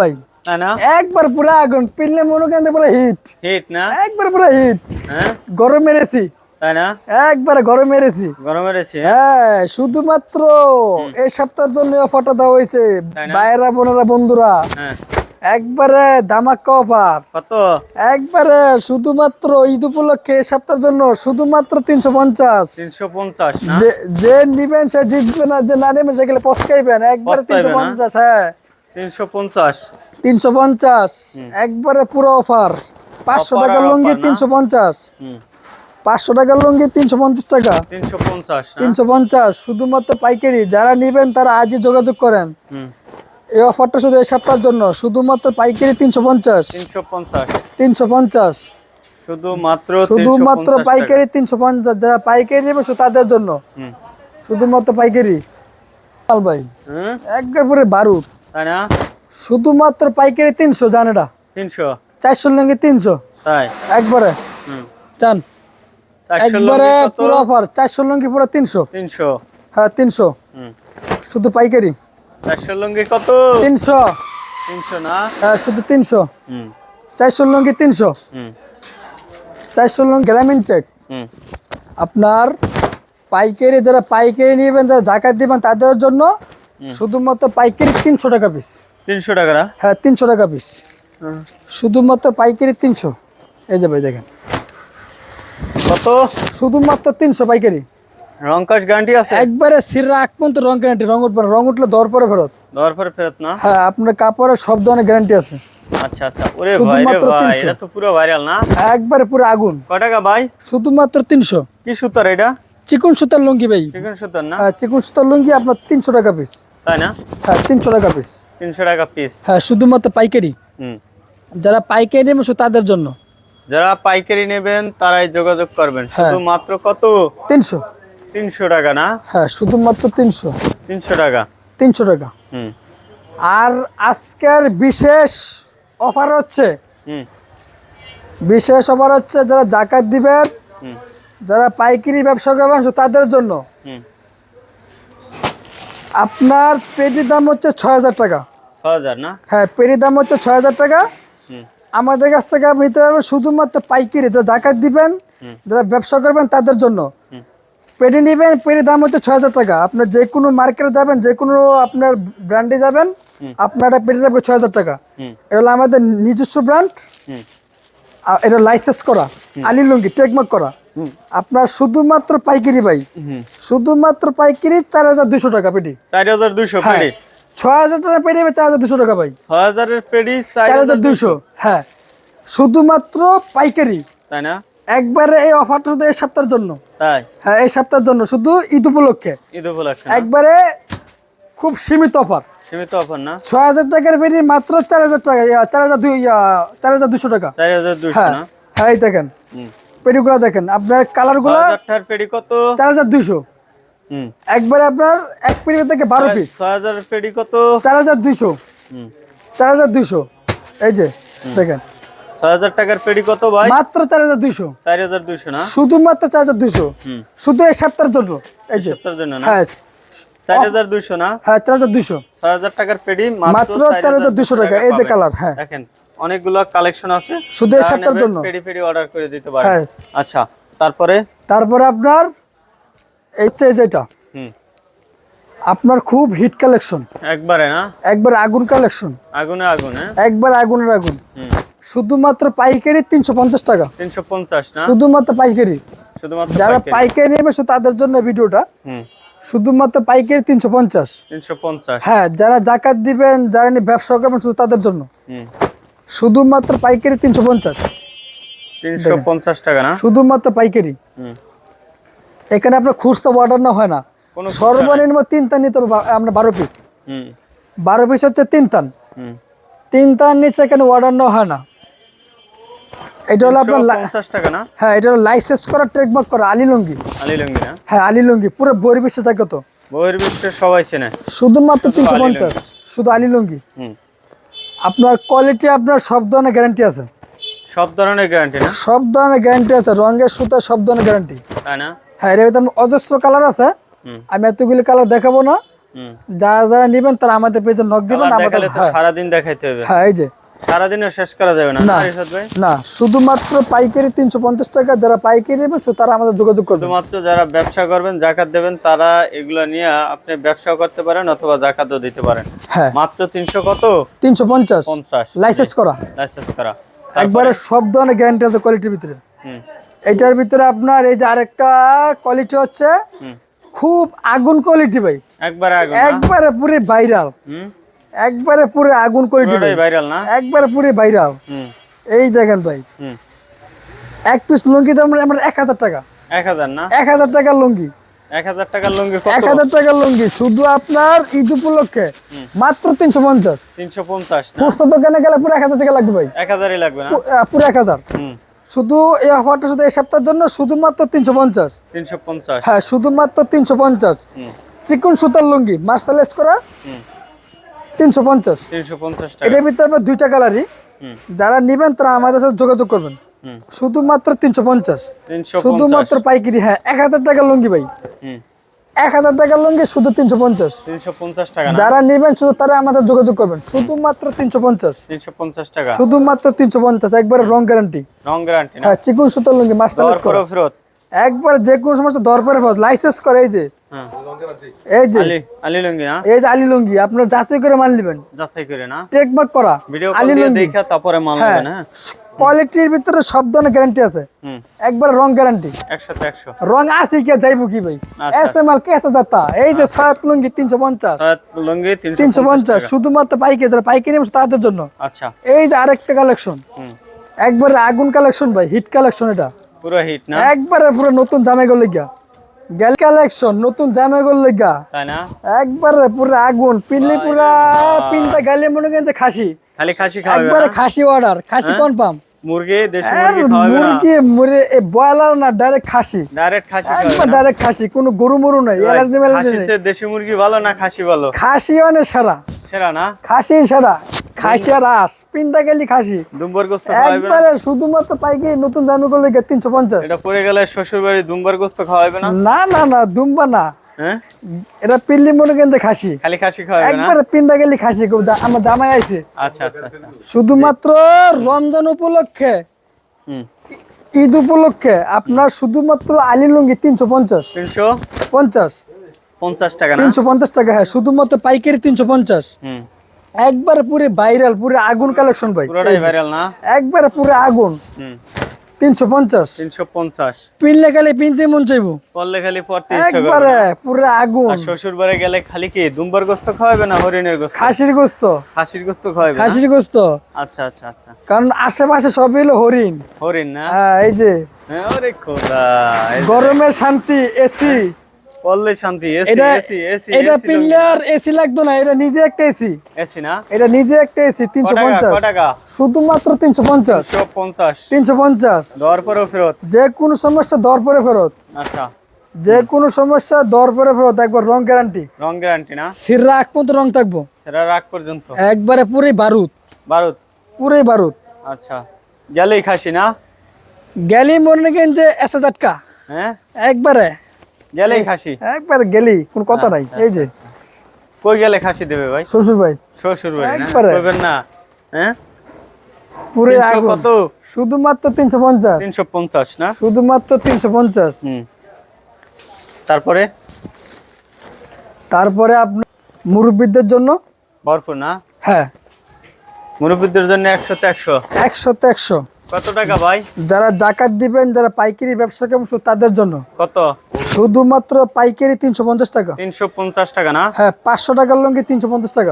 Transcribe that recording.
ভাই। একবার পুরো আগুন পিনলে মনে কেন পুরো হিট হিট না? একবার পুরো হিট হ্যাঁ? গরম মেরেছি। তাই না একবারে গরম মেরেছি। গরমে রয়েছে হ্যাঁ? শুধুমাত্র এই সপ্তাহের জন্য অফারটা দেওয়া হয়েছে। বাইরা বোনেরা বন্ধুরা হ্যাঁ। একবারে দামাক্কা অফার কত? একবারে শুধুমাত্র ঈদ উপলক্ষে এই সপ্তাহের জন্য শুধুমাত্র তিনশো পঞ্চাশ। তিনশো পঞ্চাশ যে নিবেন সে জিতবে না যে না নেবেন সেগুলো পস্কাইবেন। একবারে তিনশো পঞ্চাশ হ্যাঁ। তিনশো পঞ্চাশ। একবারে পুরো অফার। পাঁচশো টাকার লুঙ্গি? তিনশো পঞ্চাশ। পাঁচশো টাকার লুঙ্গি তিনশো পঞ্চাশ টাকা। তিনশো পঞ্চাশ না তিনশো পঞ্চাশ শুধুমাত্র পাইকারি। যারা নিবেন তারা আজই যোগাযোগ করেন। এই অফারটা শুধু এই সপ্তাহের জন্য। শুধুমাত্র পাইকারি তিনশো পঞ্চাশ। তিনশো পঞ্চাশ। শুধুমাত্র শুধুমাত্র পাইকারি তিনশো পঞ্চাশ। যারা পাইকারি নেবে তাদের জন্য। শুধুমাত্র পাইকারি। ভাই। একবার পরে বারুদ। তাই না? শুধুমাত্র পাইকারি তিনশো জান এটা তিনশো? চারশো লঙ্গি তিনশো। তাই? একবারে। চান। একবারে পুরো অফার। চারশো লঙ্গি পুরো তিনশো। তিনশো? হ্যাঁ তিনশো। শুধু পাইকারি। চারশো লঙ্গি কত? তিনশো। তিনশো না? হ্যাঁ শুধু তিনশো। হুম। চারশো লঙ্গি তিনশো। হুম। চারশো লঙ্গি গ্রামীণ চেক। হুম। আপনার পাইকারি যারা পাইকারি নেবেন যারা জাকাত দিবেন তাদের জন্য শুধুমাত্র পাইকারি তিনশো টাকা পিস তিনশো টাকা না? হ্যাঁ তিনশো টাকা পিস শুধুমাত্র পাইকারি তিনশো। এই যে ভাই দেখেন। কত? শুধুমাত্র তিনশো পাইকারি। রং কাজ গ্যারান্টি আছে? একবারে সিরা আগ পর্যন্ত রং গ্যারান্টি রং উঠবে। রং উঠলে দর পরে ফেরত। পরে ফেরত না? হ্যাঁ আপনার কাপড়ের সব ধরনের গ্যারান্টি আছে। আচ্ছা আচ্ছা। ওরে ভাই রে ভাই এটা তো পুরো ভাইরাল না? একবারে পুরো আগুন। টাকা ভাই? শুধুমাত্র তিনশো। কি সুতার এটা? চিকন সুতার লুঙ্গি ভাই। চিকেন সুতার না? হ্যাঁ চিকন সুতার লুঙ্গি আপনার তিনশো টাকা পিস তাই না? হ্যাঁ তিনশো টাকা পিস তিনশো টাকা পিস হ্যাঁ শুধুমাত্র পাইকারি। হুম। যারা পাইকারি নেবে তাদের জন্য। যারা পাইকারি নেবেন তারাই যোগাযোগ করবেন। হ্যাঁ। শুধু মাত্র কত? তিনশো। তিনশো টাকা না? হ্যাঁ শুধুমাত্র তিনশো। তিনশো টাকা। তিনশো টাকা। হুম। আর আজকের বিশেষ অফার হচ্ছে হুম। বিশেষ অফার হচ্ছে যারা জাকাত দিবেন যারা পাইকারি ব্যবসা করবেন তাদের জন্য। আপনার পেটির দাম হচ্ছে ছয় হাজার টাকা। না? হ্যাঁ পেটির দাম হচ্ছে ছয় হাজার টাকা। আমাদের কাছ থেকে আপনি নিতে পারবেন শুধুমাত্র পাইকারি যারা জাকাত দিবেন যারা ব্যবসা করবেন তাদের জন্য। পেটি নেবেন পেটির দাম হচ্ছে ছয় হাজার টাকা। আপনার যে কোনো মার্কেটে যাবেন যে কোনো আপনার ব্র্যান্ডে যাবেন। আপনার পেটির দাম ছয় হাজার টাকা। এটা হলো আমাদের নিজস্ব ব্র্যান্ড। এটা লাইসেন্স করা। আলি লুঙ্গি টেকমার্ক করা। আপনার শুধুমাত্র পাইকারি ভাই। শুধুমাত্র পাইকারি চার হাজার দুশো টাকা পেটি। চার হাজার দুশো হ্যাঁ। পেডি ছয় হাজার টাকা পেটি চার হাজার দুশো টাকা ভাই। ছ হাজারের পেডি চার হাজার দুশো হ্যাঁ। শুধুমাত্র পাইকারি। তাই না? একবারে এই অফারটা শুধু এই সপ্তাহের জন্য। তাই? হ্যাঁ এই সপ্তাহের জন্য। শুধু ঈদ উপলক্ষে। ঈদ উপলক্ষে একবারে খুব সীমিত অফার। সীমিত অফার না? ছয় হাজার টাকার পেটি মাত্র চার হাজার টাকা চার হাজার দুই চার হাজার দুশো টাকা। চার হাজার দুশো হ্যাঁ। হ্যাঁ এই দেখেন। হুম পেটিগুলো দেখেন আপনার কালার ছ গুলা হাজার টাকার পেডি কত? চার হাজার দুইশো। হুম। একবারে আপনার এক পেটি থেকে বারো পিস ছ হাজারের পেডি কত? চার হাজার দুইশো। হুম। চার হাজার দুইশো। এই যে দেখেন। ছ হাজার টাকার পেডি কত ভাই? মাত্র চার হাজার দুইশো। চার হাজার দুশো না? শুধুমাত্র চার হাজার দুইশো। হুম। শুধু এই সপ্তাহের জন্য। এই যে। সপ্তাহের জন্য না? হ্যাঁ। না? হ্যাঁ টাকার পেডি মাত্র চার হাজার দুশো টাকা। এই যে কালার হ্যাঁ। দেখেন। অনেকগুলো কালেকশন আছে। শুধু এই সপ্তাহের জন্য? পেডি পেডি অর্ডার করে দিতে পারেন। হ্যাঁ। আচ্ছা তারপরে? তারপরে আপনার এই যে যেটা হুম। আপনার খুব হিট কালেকশন একবারে না? একবার আগুন কালেকশন আগুনে আগুন হ্যাঁ? একবার আগুনের আগুন। শুধুমাত্র পাইকারি তিনশো পঞ্চাশ টাকা। তিনশো পঞ্চাশ না? শুধুমাত্র পাইকারি। শুধুমাত্র যারা পাইকারি। নেবে শুধু তাদের জন্য ভিডিওটা। শুধুমাত্র পাইকারি তিনশো পঞ্চাশ। তিনশো পঞ্চাশ। হ্যাঁ যারা জাকাত দিবেন যারা ব্যবসা করবেন শুধু তাদের জন্য। হুম। শুধুমাত্র পাইকারি তিনশো পঞ্চাশ। তিনশো পঞ্চাশ টাকা না? শুধুমাত্র পাইকারি। এখানে আপনার খুচরা অর্ডার না হয় না। সর্বনিম্ন তিন তান নিতে হবে আমরা বারো পিস বারো পিস হচ্ছে তিন তান। হুম। তিন তান নিচে এখানে অর্ডার নেওয়া হয় না। এটা হলো আপনার টাকা না? হ্যাঁ এটা হলো লাইসেন্স করা ট্রেকমার্ক করা আলী লুঙ্গি। আলী লুঙ্গি না? হ্যাঁ আলী লুঙ্গি পুরো বহির্বিশ্বে জায়গা তো ভিতরে সবাই চেনে। শুধুমাত্র তিনশো পঞ্চাশ শুধু আলী লুঙ্গি। হুম। আপনার কোয়ালিটি আপনার সব ধরনের গ্যারান্টি আছে। সব ধরনের গ্যারান্টি না? সব ধরনের গ্যারান্টি আছে রঙের সুতা সব ধরনের গ্যারান্টি তাই না? হ্যাঁ এর ভিতরে অজস্র কালার আছে। আমি এতগুলি কালার দেখাবো না। যারা যারা নেবেন তারা আমাদের পেজে নক দিবেন আমাদের হ্যাঁ। সারাদিন দেখাইতে হবে। হ্যাঁ এই যে। সারাদিনও শেষ করা যাবে না শুধুমাত্র পাইকারি তিনশো পঞ্চাশ টাকা যারা পাইকারি নেবেন তারা আমাদের যোগাযোগ করবে শুধুমাত্র যারা ব্যবসা করবেন জাকাত দেবেন তারা এগুলো নিয়ে আপনি ব্যবসাও করতে পারেন অথবা জাকাতও দিতে পারেন। হ্যাঁ। মাত্র তিনশো কত? তিনশো পঞ্চাশ। পঞ্চাশ। লাইসেন্স করা। লাইসেন্স করা। একবারে সব ধরনের গ্যারান্টি আছে কোয়ালিটির ভিতরে। এটার ভিতরে আপনার এই যে আরেকটা কোয়ালিটি হচ্ছে খুব আগুন কোয়ালিটি ভাই। একবারে আগুন একবারে পুরো ভাইরাল একবারে পুরো আগুন কোয়ালিটি ভাই ভাইরাল না? একবারে পুরো ভাইরাল এই দেখেন ভাই। এক পিস লুঙ্গি দাম আমরা এক হাজার টাকা। এক হাজার না? এক হাজার টাকার লুঙ্গি। এক হাজার টাকার লুঙ্গি এক কত হাজার টাকার লুঙ্গি। শুধু আপনার ঈদ উপলক্ষে। মাত্র তিনশো পঞ্চাশ। তিনশো পঞ্চাশ না? খুচরা দোকানে গেলে পুরো এক হাজার টাকা লাগবে ভাই। এক হাজারই লাগবে না? পুরো এক হাজার। হুম। শুধু এই অফারটা শুধু এই সপ্তাহের জন্য শুধুমাত্র তিনশো পঞ্চাশ। তিনশো পঞ্চাশ। হ্যাঁ শুধুমাত্র তিনশো পঞ্চাশ। চিকন সুতার লুঙ্গি মার্শালাইজ করা। তিনশো পঞ্চাশ। তিনশো পঞ্চাশ এটার ভিতরে আপনার দুইটা কালারই যারা নেবেন তারা আমাদের সাথে যোগাযোগ করবেন। শুধুমাত্র তিনশো পঞ্চাশ। শুধুমাত্র পাইকারি হ্যাঁ এক হাজার টাকার লুঙ্গি ভাই। এক হাজার টাকার লুঙ্গি শুধু তিনশো পঞ্চাশ। তিনশো পঞ্চাশ টাকা যারা নেবেন শুধু তারা আমাদের যোগাযোগ করবেন। শুধুমাত্র তিনশো পঞ্চাশ। তিনশো পঞ্চাশ টাকা। শুধুমাত্র তিনশো পঞ্চাশ একবারে রং গ্যারান্টি রং গ্যারান্টি হ্যাঁ চিকুন সুতার লুঙ্গি ফেরত। একবার যে কোনো সমস্যা দর লাইসেন্স করে এই যে। এই যে। আলি আলি লুঙ্গি না এই যে আলী লুঙ্গি আপনার যাচাই করে মাল নেবেন। যাচাই করে না? ট্রেডমার্ক করা ভিডিও কল লুঙ্গি। দেখা তারপরে মাল হ্যাঁ। নেবেন হ্যাঁ? কোয়ালিটির ভিতরে সব ধরনের গ্যারান্টি আছে। একবার রং গ্যারান্টি একশোতে একশো। রং আছে কি যাইবো কি ভাই। এস এম এল কে আছে যাতা এই যে ছয়াত লুঙ্গি তিনশো পঞ্চাশ। লুঙ্গি তিনশো তিনশো পঞ্চাশ টাকা। শুধুমাত্র পাইকারি যারা পাইকারি নেবে তাদের জন্য। আচ্ছা। এই যে আরেকটা কালেকশন একবারে আগুন কালেকশন ভাই হিট কালেকশন এটা। পুরো হিট না? একবারে পুরো নতুন জামাই গল লেগা গেল কালেকশন নতুন জামাই গল তাই না? একবারে পুরো আগুন পিনলি পুরা পিনটা গালে মনে করেন যে খাসি। খালি খাসি খাওয়াবে একবারে খাসি অর্ডার খাসি হ্যাঁ? কনফার্ম মুরগি দেশি মুরগি খাওয়াবে না? মুরগি মুরে এ বয়লার না ডাইরেক্ট খাসি। ডাইরেক্ট খাসি একবার ডাইরেক্ট খাসি কোনো গরু মরু নাই এলার্জি মেলার্জি নেই। দেশি মুরগি ভালো না খাসি ভালো? খাসি অনেক সারা। সেরা না? খাসি সারা। খাসি আর আস পিনটা গেলি খাসি। দুম্বার গোস্ত একবারে শুধুমাত্র পাইকে নতুন জানু করলে তিনশো পঞ্চাশ। এটা পরে গেলে শ্বশুর বাড়ি দুম্বার গোস্ত খাওয়াবে না? না না না দুম্বা না। হ্যাঁ? এটা পিল্লি মনে করেন খাসি। খালি খাসি খাওয়াবে না? একবারে পিন্দা গেলি খাসি আমার জামাই আছে। আচ্ছা আচ্ছা আচ্ছা। শুধুমাত্র রমজান উপলক্ষে হুম। ঈদ উপলক্ষে আপনার শুধুমাত্র আলী লুঙ্গি তিনশো পঞ্চাশ। তিনশো? পঞ্চাশ। পঞ্চাশ টাকা তিনশো পঞ্চাশ টাকা হ্যাঁ শুধুমাত্র পাইকারি তিনশো পঞ্চাশ। একবারে পুরো ভাইরাল পুরো আগুন কালেকশন ভাই। পুরোটাই ভাইরাল না? একবারে পুরো আগুন। হুম। তিনশো পঞ্চাশ। তিনশো পঞ্চাশ। পিনলে খালি পিনতে মন চাইব। পড়লে খালি পড়তে একবারে। পুরো আগুন। আর শ্বশুর বাড়ি গেলে খালি কি দুম্বার গোস্ত খাওয়াবে না হরিণের গোস্ত? খাসির গোস্ত। খাসির গোস্ত খাওয়াবে না? খাসির গোস্ত। আচ্ছা আচ্ছা আচ্ছা। কারণ আশেপাশে সবই হলো হরিণ। হরিণ না? হ্যাঁ এই যে। হ্যাঁ, ওরে খোদা গরমের শান্তি এসি। পড়লে শান্তি এসি এসি এসি এটা পিনলে এসি লাগতো না এটা নিজে একটা এসি এসি না? এটা নিজে একটা এসি ক তিনশো টাকা? পঞ্চাশ শুধুমাত্র তিনশো পঞ্চাশ। তিনশো পঞ্চাশ। তিনশো পঞ্চাশ। দর পরেও ফেরত? যে কোনো সমস্যা দর পরে ফেরত। আচ্ছা। যে কোনো সমস্যা দর পরে ফেরত একবার রং গ্যারান্টি রং গ্যারান্টি না? সিররা এক পর্যন্ত রং থাকব। পর্যন্ত? একবারে পুরোই বারুদ। বারুদ? পুরোই বারুদ। আচ্ছা। গেলেই খাসি না? গেলি মনে রাখেন যে এসে জাটকা হ্যাঁ? একবারে। গেলেই খাসি। একবারে গেলি কোন কথা নাই। এই যে। কই গেলে খাসি দেবে ভাই? শ্বশুর ভাই শ্বশুর বাড়ি না? একবারে। না। হ্যাঁ পুরো কত? শুধুমাত্র তিনশো পঞ্চাশ। তিনশো পঞ্চাশ না? শুধুমাত্র তিনশো পঞ্চাশ। হুম। তারপরে? তারপরে আপনার মুরব্বীদের জন্য? ভরপুর না? হ্যাঁ। মুরব্বীদের জন্য একশোতে একশো। একশোতে একশো। কত টাকা ভাই? যারা জাকাত দিবেন যারা পাইকারি ব্যবসা কেমন তাদের জন্য। কত? শুধুমাত্র পাইকারি তিনশো পঞ্চাশ টাকা। তিনশো পঞ্চাশ টাকা না? হ্যাঁ পাঁচশো টাকার লঙ্গি তিনশো পঞ্চাশ টাকা।